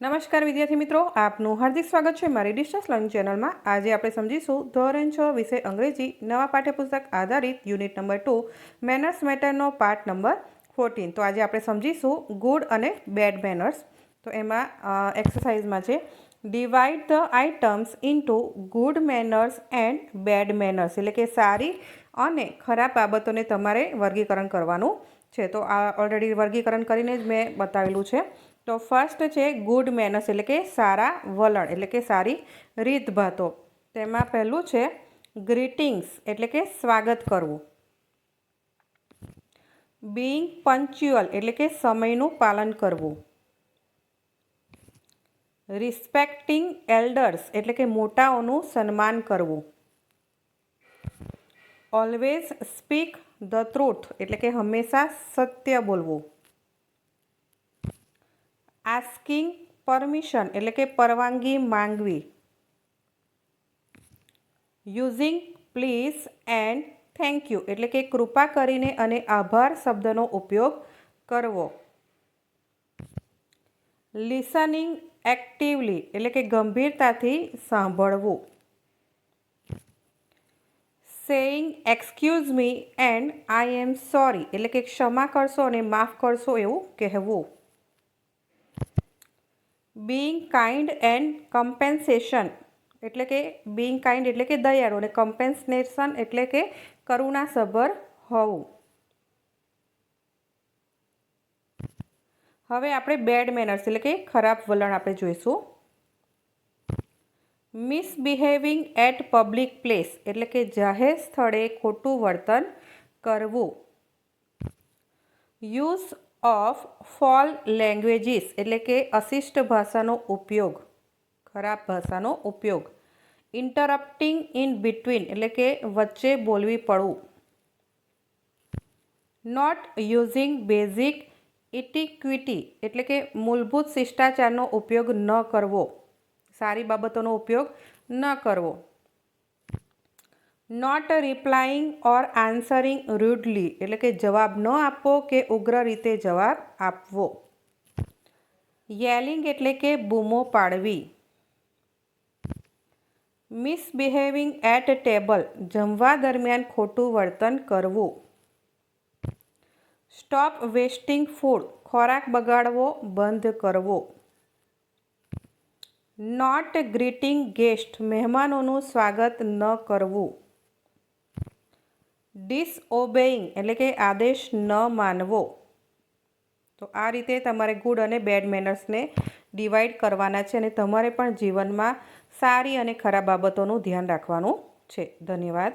નમસ્કાર વિદ્યાર્થી મિત્રો, આપનું હાર્દિક સ્વાગત છે મારી ડિસ્ટન્સ લર્નિંગ ચેનલમાં. આજે આપણે સમજીશું ધોરણ છ વિષય અંગ્રેજી, નવા પાઠ્યપુસ્તક આધારિત યુનિટ નંબર ટુ, મેનર્સ મેટરનો પાર્ટ નંબર ફોર્ટીન તો આજે આપણે સમજીશું ગુડ અને બેડ મેનર્સ. તો એમાં એક્સરસાઇઝમાં છે divide the items into good manners and bad manners એટલે કે સારી અને ખરાબ બાબતોને તમારે વર્ગીકરણ કરવાનું છે. તો આ ઓલરેડી વર્ગીકરણ કરીને જ મેં બતાવેલું છે. તો ફર્સ્ટ છે ગુડ મેનર્સ એટલે કે સારા વલણ, એટલે કે સારી રીતભાતો તેમાં પહેલું છે ગ્રીટિંગ્સ એટલે કે સ્વાગત કરવું. બિંગ પંચ્યુઅલ એટલે કે સમયનું પાલન કરવું. રિસ્પેક્ટિંગ એલ્ડર્સ એટલે કે મોટાઓનું સન્માન કરવું. ઓલવેઝ સ્પીક ધ ટ્રુથ એટલે કે હંમેશા સત્ય બોલવું. આસ્કિંગ પરમિશન એટલે કે પરવાનગી માંગવી. Using please and thank you એટલે કે કૃપા કરીને અને આભાર શબ્દનો ઉપયોગ કરવો. લિસનિંગ એક્ટિવલી એટલે કે ગંભીરતાથી સાંભળવું. Saying excuse me and I am sorry એટલે કે ક્ષમા કરશો અને માફ કરશો એવું કહેવું. બિંગ કાઇન્ડ એન્ડ કમ્પેન્સેશન એટલે કે બિંગ કાઇન્ડ એટલે કે દયાળુ અને કમ્પેન્સેશન એટલે કે કરુણાસભર હોવું. હવે આપણે બેડ મેનર્સ એટલે કે ખરાબ વલણ આપણે જોઈશું. મિસબિહેવિંગ એટ પબ્લિક પ્લેસ એટલે કે જાહેર સ્થળે ખોટું વર્તન કરવું. યુઝ ઓફ ફોલ લેંગ્વેજીસ, એટલે કે અશિષ્ટ ભાષાનો ઉપયોગ, ખરાબ ભાષાનો ઉપયોગ. ઇન્ટરપ્ટિંગ ઇન બિટવીન, એટલે કે વચ્ચે બોલવી પડવું. નોટ યુઝિંગ બેઝિક ઇટિક્વિટી, એટલે કે મૂળભૂત શિષ્ટાચારનો ઉપયોગ ન કરવો. સારી બાબતોનો ઉપયોગ ન કરવો. નોટ રિપ્લાઇંગ ઓર આન્સરિંગ રૂડલી એટલે કે જવાબ ન આપવો કે ઉગ્ર રીતે જવાબ આપવો. યેલિંગ એટલે કે બૂમો પાડવી. મિસબિહેવિંગ એટ ટેબલ જમવા દરમિયાન ખોટું વર્તન કરવું. સ્ટોપ વેસ્ટિંગ ફૂડ ખોરાક બગાડવો, બંધ કરવો. નોટ ગ્રીટિંગ ગેસ્ટ મહેમાનોનું સ્વાગત ન કરવું. ડિસઓબેઇંગ એટલે કે આદેશ ન માનવો. તો આ રીતે તમારે ગુડ અને બેડ મેનર્સને ડિવાઈડ કરવાના છે અને તમારે પણ જીવનમાં સારી અને ખરાબ બાબતોનું ધ્યાન રાખવાનું છે. ધન્યવાદ.